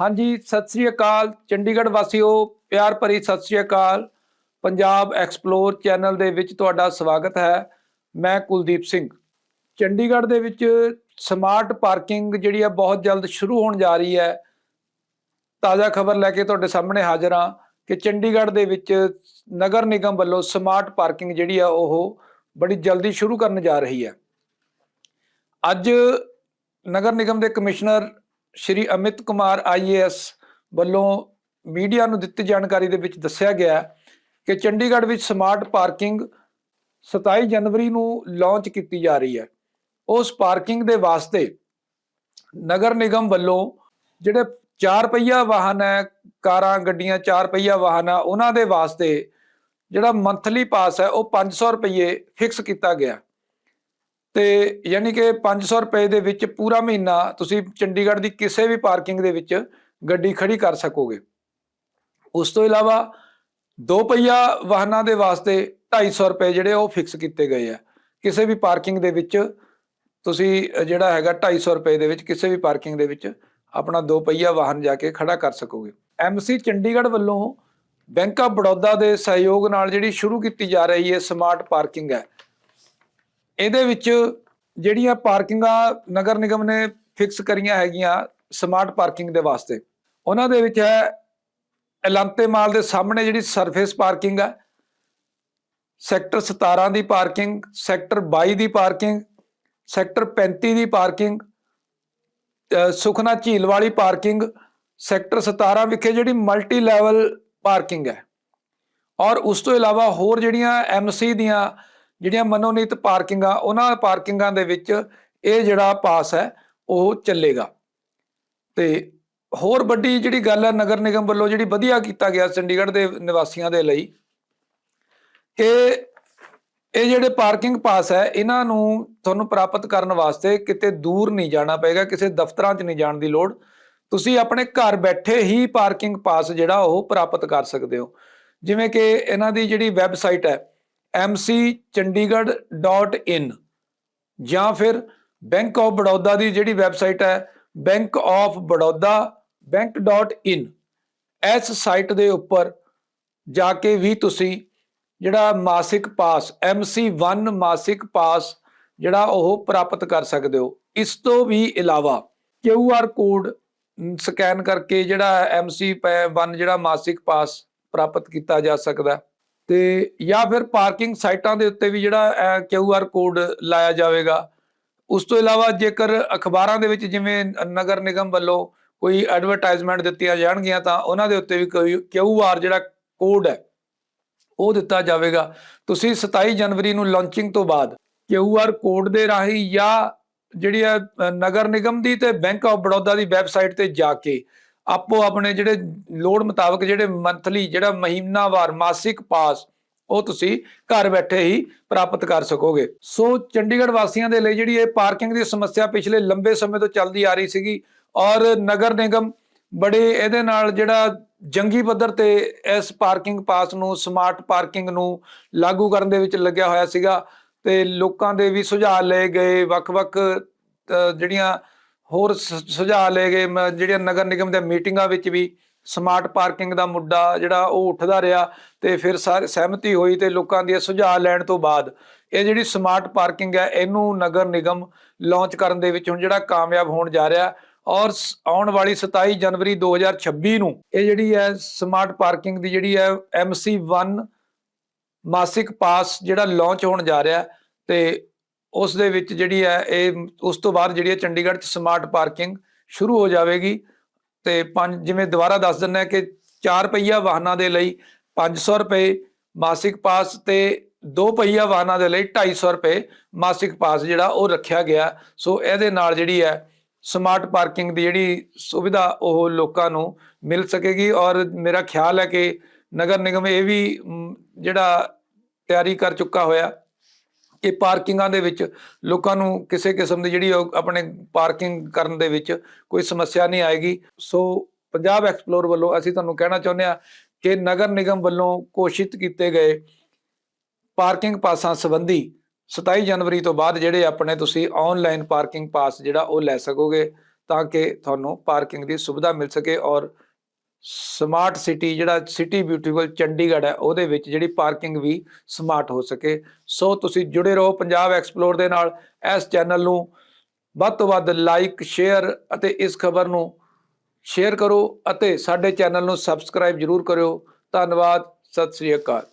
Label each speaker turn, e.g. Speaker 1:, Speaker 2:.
Speaker 1: ਹਾਂਜੀ, ਸਤਿ ਸ੍ਰੀ ਅਕਾਲ ਚੰਡੀਗੜ੍ਹ ਵਾਸੀਓ, ਪਿਆਰ ਭਰੀ ਸਤਿ ਸ੍ਰੀ ਅਕਾਲ। ਪੰਜਾਬ ਐਕਸਪਲੋਰ ਚੈਨਲ ਦੇ ਵਿੱਚ ਤੁਹਾਡਾ ਸਵਾਗਤ ਹੈ, ਮੈਂ ਕੁਲਦੀਪ ਸਿੰਘ। ਚੰਡੀਗੜ੍ਹ ਦੇ ਵਿੱਚ ਸਮਾਰਟ ਪਾਰਕਿੰਗ ਜਿਹੜੀ ਹੈ ਬਹੁਤ ਜਲਦ ਸ਼ੁਰੂ ਹੋਣ ਜਾ ਰਹੀ ਹੈ। ਤਾਜ਼ਾ ਖਬਰ ਲੈ ਕੇ ਤੁਹਾਡੇ ਸਾਹਮਣੇ ਹਾਜ਼ਰ ਹਾਂ ਕਿ ਚੰਡੀਗੜ੍ਹ ਦੇ ਵਿੱਚ ਨਗਰ ਨਿਗਮ ਵੱਲੋਂ ਸਮਾਰਟ ਪਾਰਕਿੰਗ ਜਿਹੜੀ ਆ ਉਹ ਬੜੀ ਜਲਦੀ ਸ਼ੁਰੂ ਕਰਨ ਜਾ ਰਹੀ ਹੈ। ਅੱਜ ਨਗਰ ਨਿਗਮ ਦੇ ਕਮਿਸ਼ਨਰ ਸ਼੍ਰੀ ਅਮਿਤ ਕੁਮਾਰ ਆਈਏਐਸ ਵੱਲੋਂ ਮੀਡੀਆ ਨੂੰ ਦਿੱਤੀ ਜਾਣਕਾਰੀ ਦੇ ਵਿੱਚ ਦੱਸਿਆ ਗਿਆ ਕਿ ਚੰਡੀਗੜ੍ਹ ਵਿੱਚ ਸਮਾਰਟ ਪਾਰਕਿੰਗ 27 ਜਨਵਰੀ ਨੂੰ ਲਾਂਚ ਕੀਤੀ ਜਾ ਰਹੀ ਹੈ। ਉਸ ਪਾਰਕਿੰਗ ਦੇ ਵਾਸਤੇ ਨਗਰ ਨਿਗਮ ਵੱਲੋਂ ਜਿਹੜੇ 4 ਪਹੀਆ ਵਾਹਨ ਹੈ, ਕਾਰਾਂ, ਗੱਡੀਆਂ 4 ਪਹੀਆ ਵਾਹਨ ਆ ਉਹਨਾਂ ਦੇ ਵਾਸਤੇ ਜਿਹੜਾ ਮੰਥਲੀ ਪਾਸ ਹੈ, ਉਹ 500 ਰੁਪਏ ਫਿਕਸ ਕੀਤਾ ਗਿਆ। ਤੇ ਯਾਨੀ ਕਿ 500 ਰੁਪਏ ਦੇ ਵਿੱਚ ਪੂਰਾ ਮਹੀਨਾ ਤੁਸੀਂ ਚੰਡੀਗੜ੍ਹ ਦੀ ਕਿਸੇ ਵੀ ਪਾਰਕਿੰਗ ਦੇ ਵਿੱਚ ਗੱਡੀ ਖੜੀ ਕਰ ਸਕੋਗੇ। ਉਸ ਤੋਂ ਇਲਾਵਾ ਦੋ ਪਹੀਆ ਵਾਹਨਾਂ ਦੇ ਵਾਸਤੇ 250 ਰੁਪਏ ਜਿਹੜੇ ਉਹ ਫਿਕਸ ਕੀਤੇ ਗਏ ਆ। ਕਿਸੇ ਵੀ ਪਾਰਕਿੰਗ ਦੇ ਵਿੱਚ ਤੁਸੀਂ ਜਿਹੜਾ ਹੈਗਾ 250 ਰੁਪਏ ਦੇ ਵਿੱਚ ਕਿਸੇ ਵੀ ਪਾਰਕਿੰਗ ਦੇ ਵਿੱਚ ਆਪਣਾ ਦੋ ਪਹੀਆ ਵਾਹਨ ਜਾ ਕੇ ਖੜਾ ਕਰ ਸਕੋਗੇ। ਐਮਸੀ ਚੰਡੀਗੜ੍ਹ ਵੱਲੋਂ ਬੈਂਕ ਆਫ ਬੜੌਦਾ ਦੇ ਸਹਿਯੋਗ ਨਾਲ ਜਿਹੜੀ ਸ਼ੁਰੂ ਕੀਤੀ ਜਾ ਰਹੀ ਹੈ ਸਮਾਰਟ ਪਾਰਕਿੰਗ ਹੈ ਇਹਦੇ ਵਿੱਚ ਜਿਹੜੀਆਂ ਪਾਰਕਿੰਗਾਂ ਨਗਰ ਨਿਗਮ ਨੇ ਫਿਕਸ ਕਰੀਆਂ ਹੈਗੀਆਂ ਸਮਾਰਟ ਪਾਰਕਿੰਗ ਦੇ ਵਾਸਤੇ, ਉਹਨਾਂ ਦੇ ਵਿੱਚ ਹੈ ਐਲੰਤੇ ਮਾਲ ਦੇ ਸਾਹਮਣੇ ਜਿਹੜੀ ਸਰਫੇਸ ਪਾਰਕਿੰਗ ਹੈ ਸੈਕਟਰ 17 ਦੀ ਪਾਰਕਿੰਗ ਸੈਕਟਰ 22 ਦੀ ਪਾਰਕਿੰਗ ਸੈਕਟਰ 35 ਦੀ ਪਾਰਕਿੰਗ ਸੁਖਨਾ ਝੀਲ ਵਾਲੀ ਪਾਰਕਿੰਗ ਸੈਕਟਰ 17 ਵਿਖੇ ਜਿਹੜੀ ਮਲਟੀ ਲੈਵਲ ਪਾਰਕਿੰਗ ਹੈ। ਔਰ ਉਸ ਤੋਂ ਇਲਾਵਾ ਹੋਰ ਜਿਹੜੀਆਂ ਐਮਸੀ ਦੀਆਂ ਜਿਹੜੀਆਂ ਮਨੋਨੀਤ ਪਾਰਕਿੰਗਾਂ, ਉਹਨਾਂ ਪਾਰਕਿੰਗਾਂ ਦੇ ਵਿੱਚ ਇਹ ਜਿਹੜਾ ਪਾਸ ਹੈ, ਉਹ ਚੱਲੇਗਾ। ਤੇ ਹੋਰ ਵੱਡੀ ਜਿਹੜੀ ਗੱਲ ਹੈ, ਨਗਰ ਨਿਗਮ ਵੱਲੋਂ ਜਿਹੜੀ ਵਧੀਆ ਕੀਤਾ ਗਿਆ ਚੰਡੀਗੜ੍ਹ ਦੇ ਨਿਵਾਸੀਆਂ ਦੇ ਲਈ ਕਿ ਇਹ ਜਿਹੜੇ ਪਾਰਕਿੰਗ ਪਾਸ ਹੈ, ਇਹਨਾਂ ਨੂੰ ਤੁਹਾਨੂੰ ਪ੍ਰਾਪਤ ਕਰਨ ਵਾਸਤੇ ਕਿਤੇ ਦੂਰ ਨਹੀਂ ਜਾਣਾ ਪਏਗਾ, ਕਿਸੇ ਦਫ਼ਤਰਾਂ 'ਚ ਨਹੀਂ ਜਾਣ ਦੀ ਲੋੜ। ਤੁਸੀਂ ਆਪਣੇ ਘਰ ਬੈਠੇ ਹੀ ਪਾਰਕਿੰਗ ਪਾਸ ਜਿਹੜਾ ਉਹ ਪ੍ਰਾਪਤ ਕਰ ਸਕਦੇ ਹੋ। ਜਿਵੇਂ ਕਿ ਇਹਨਾਂ ਦੀ ਜਿਹੜੀ ਵੈਬਸਾਈਟ ਹੈ mcchandigarh.in ਜਾਂ ਫਿਰ ਬੈਂਕ ਆਫ ਬੜੌਦਾ ਦੀ ਜਿਹੜੀ ਵੈਬਸਾਈਟ ਹੈ ਬੈਂਕ ਆਫ ਬੜੌਦਾ bank.in ਇਸ ਸਾਈਟ ਦੇ ਉੱਪਰ ਜਾ ਕੇ ਵੀ ਤੁਸੀਂ ਜਿਹੜਾ ਮਾਸਿਕ ਪਾਸ MC1 ਮਾਸਿਕ ਪਾਸ ਜਿਹੜਾ ਉਹ ਪ੍ਰਾਪਤ ਕਰ ਸਕਦੇ ਹੋ। ਇਸ ਤੋਂ ਵੀ ਇਲਾਵਾ QR ਕੋਡ ਸਕੈਨ ਕਰਕੇ ਜਿਹੜਾ MC1 ਜਿਹੜਾ ਮਾਸਿਕ ਪਾਸ ਪ੍ਰਾਪਤ ਕੀਤਾ ਜਾ ਸਕਦਾ ਤੇ ਜਾਂ ਫਿਰ ਪਾਰਕਿੰਗ ਸਾਈਟਾਂ ਦੇ ਉੱਤੇ ਵੀ ਜਿਹੜਾ QR ਕੋਡ ਲਾਇਆ ਜਾਵੇਗਾ। ਉਸ ਤੋਂ ਇਲਾਵਾ ਜੇਕਰ ਅਖਬਾਰਾਂ ਦੇ ਵਿੱਚ ਜਿਵੇਂ ਨਗਰ ਨਿਗਮ ਵੱਲੋਂ ਕੋਈ ਐਡਵਰਟਾਈਜ਼ਮੈਂਟ ਦਿੱਤੀਆਂ ਜਾਣਗੀਆਂ, ਤਾਂ ਉਹਨਾਂ ਦੇ ਉੱਤੇ ਵੀ ਕੋਈ ਆਰ ਜਿਹੜਾ ਕੋਡ ਹੈ, ਉਹ ਦਿੱਤਾ ਜਾਵੇਗਾ। ਤੁਸੀਂ 27 ਜਨਵਰੀ ਨੂੰ ਲਾਂਚਿੰਗ ਤੋਂ ਬਾਅਦ QR ਕੋਡ ਦੇ ਰਾਹੀਂ ਜਾਂ ਜਿਹੜੀ ਹੈ ਨਗਰ ਨਿਗਮ ਦੀ ਤੇ ਬੈਂਕ ਆਫ ਬੜੌਦਾ ਦੀ ਵੈਬਸਾਈਟ ਤੇ ਜਾ ਕੇ ਆਪੋ ਆਪਣੇ ਜਿਹੜੇ ਲੋੜ ਮੁਤਾਬਕ ਜਿਹੜੇ ਮੰਥਲੀ ਜਿਹੜਾ ਮਹੀਨਾਵਾਰ ਮਾਸਿਕ ਪਾਸ ਉਹ ਤੁਸੀਂ ਘਰ ਬੈਠੇ ਹੀ ਪ੍ਰਾਪਤ ਕਰ ਸਕੋਗੇ। ਸੋ ਚੰਡੀਗੜ੍ਹ ਵਾਸੀਆਂ ਦੇ ਲਈ ਜਿਹੜੀ ਇਹ ਪਾਰਕਿੰਗ ਦੀ ਸਮੱਸਿਆ ਪਿਛਲੇ ਲੰਬੇ ਸਮੇਂ ਤੋਂ ਚੱਲਦੀ ਆ ਰਹੀ ਸੀਗੀ ਔਰ ਨਗਰ ਨਿਗਮ ਬੜੇ ਇਹਦੇ ਨਾਲ ਜਿਹੜਾ ਜੰਗੀ ਪੱਧਰ ਤੇ ਇਸ ਪਾਰਕਿੰਗ ਪਾਸ ਨੂੰ ਸਮਾਰਟ ਪਾਰਕਿੰਗ ਨੂੰ ਲਾਗੂ ਕਰਨ ਦੇ ਵਿੱਚ ਲੱਗਿਆ ਹੋਇਆ ਸੀਗਾ ਤੇ ਲੋਕਾਂ ਦੇ ਵੀ ਸੁਝਾਅ ਲਏ ਗਏ ਵੱਖ-ਵੱਖ ਅ, ਜਿਹੜੀਆਂ ਹੋਰ ਸ- ਸੁਝਾਅ ਲੈ ਗਏ ਮ- ਜਿਹੜੀਆਂ ਨਗਰ ਨਿਗਮ ਦੇ ਮੀਟਿੰਗਾਂ ਵਿੱਚ ਵੀ ਸਮਾਰਟ ਪਾਰਕਿੰਗ ਦਾ ਮੁੱਦਾ ਜਿਹੜਾ ਉਹ ਉੱਠਦਾ ਰਿਹਾ ਤੇ ਫਿਰ ਸਾਰੇ ਸਹਿਮਤੀ ਹੋਈ ਤੇ ਲੋਕਾਂ ਦੇ ਸੁਝਾਅ ਲੈਣ ਤੋਂ ਬਾਅਦ ਇਹ ਜਿਹੜੀ ਸਮਾਰਟ ਪਾਰਕਿੰਗ ਹੈ, ਇਹਨੂੰ ਨਗਰ ਨਿਗਮ ਲਾਂਚ ਕਰਨ ਦੇ ਵਿੱਚ ਹੁਣ ਜਿਹੜਾ ਕਾਮਯਾਬ ਹੋਣ ਜਾ ਰਿਹਾ ਔਰ ਸ- ਆਉਣ ਵਾਲੀ 27 ਜਨਵਰੀ 2026 ਨੂੰ ਇਹ ਜਿਹੜੀ ਹੈ ਸਮਾਰਟ ਪਾਰਕਿੰਗ ਦੀ ਜਿਹੜੀ ਹੈ MC1 ਮਾਸਿਕ ਪਾਸ ਜਿਹੜਾ ਲਾਂਚ ਹੋਣ ਜਾ ਰਿਹਾ ਤੇ ਉਸ ਦੇ ਵਿੱਚ ਜਿਹੜੀ ਹੈ, ਇਹ ਉਸ ਤੋਂ ਬਾਅਦ ਜਿਹੜੀ ਹੈ ਚੰਡੀਗੜ੍ਹ 'ਚ ਸਮਾਰਟ ਪਾਰਕਿੰਗ ਸ਼ੁਰੂ ਹੋ ਜਾਵੇਗੀ ਤੇ ਪੰਜ, ਜਿਵੇਂ ਦੁਬਾਰਾ ਦੱਸ ਦਿੰਦਾ ਕਿ 4 ਪਹੀਆ ਵਾਹਨਾਂ ਦੇ ਲਈ 500 ਰੁਪਏ ਮਾਸਿਕ ਪਾਸ ਤੇ 2 ਪਹੀਆ ਵਾਹਨਾਂ ਦੇ ਲਈ 250 ਰੁਪਏ ਮਾਸਿਕ ਪਾਸ ਜਿਹੜਾ ਉਹ ਰੱਖਿਆ ਗਿਆ। ਸੋ ਇਹਦੇ ਨਾਲ ਜਿਹੜੀ ਹੈ ਸਮਾਰਟ ਪਾਰਕਿੰਗ ਦੀ ਜਿਹੜੀ ਸੁਵਿਧਾ ਉਹ ਲੋਕਾਂ ਨੂੰ ਮਿਲ ਸਕੇਗੀ ਔਰ ਮੇਰਾ ਖਿਆਲ ਹੈ ਕਿ ਨਗਰ ਨਿਗਮ ਇਹ ਵੀ ਜਿਹੜਾ ਤਿਆਰੀ ਕਰ ਚੁੱਕਾ ਹੋਇਆ ਕਿ ਪਾਰਕਿੰਗਾਂ ਦੇ ਵਿੱਚ ਲੋਕਾਂ ਨੂੰ ਕਿਸੇ ਕਿਸਮ ਦੀ ਜਿਹੜੀ ਉਹ ਆਪਣੇ ਪਾਰਕਿੰਗ ਕਰਨ ਦੇ ਵਿੱਚ ਕੋਈ ਸਮੱਸਿਆ ਨਹੀਂ ਆਏਗੀ। ਸੋ ਪੰਜਾਬ ਐਕਸਪਲੋਰ ਵੱਲੋਂ ਅਸੀਂ ਤੁਹਾਨੂੰ ਕਹਿਣਾ ਚਾਹੁੰਦੇ ਹਾਂ ਕਿ ਨਗਰ ਨਿਗਮ ਵੱਲੋਂ ਘੋਸ਼ਿਤ ਕੀਤੇ ਗਏ ਪਾਰਕਿੰਗ ਪਾਸਾਂ ਸੰਬੰਧੀ 27 ਜਨਵਰੀ ਤੋਂ ਬਾਅਦ ਜਿਹੜੇ ਆਪਣੇ ਤੁਸੀਂ ਆਨਲਾਈਨ ਪਾਰਕਿੰਗ ਪਾਸ ਜਿਹੜਾ ਉਹ ਲੈ ਸਕੋਗੇ ਤਾਂ ਕਿ ਤੁਹਾਨੂੰ ਪਾਰਕਿੰਗ ਦੀ ਸੁਵਿਧਾ ਮਿਲ ਸਕੇ ਔਰ ਸਮਾਰਟ ਸਿਟੀ ਜਿਹੜਾ ਸਿਟੀ ਬਿਊਟੀਫੁਲ ਚੰਡੀਗੜ੍ਹ ਹੈ, ਉਹਦੇ ਵਿੱਚ ਜਿਹੜੀ ਪਾਰਕਿੰਗ ਵੀ ਸਮਾਰਟ ਹੋ ਸਕੇ। ਸੋ ਤੁਸੀਂ ਜੁੜੇ ਰਹੋ ਪੰਜਾਬ ਐਕਸਪਲੋਰ ਦੇ ਨਾਲ। ਇਸ ਚੈਨਲ ਨੂੰ ਵੱਧ ਤੋਂ ਵੱਧ ਲਾਈਕ ਸ਼ੇਅਰ ਅਤੇ ਇਸ ਖਬਰ ਨੂੰ ਸ਼ੇਅਰ ਕਰੋ ਅਤੇ ਸਾਡੇ ਚੈਨਲ ਨੂੰ ਸਬਸਕ੍ਰਾਈਬ ਜਰੂਰ ਕਰਿਓ। ਧੰਨਵਾਦ, ਸਤਿ ਸ੍ਰੀ ਅਕਾਲ।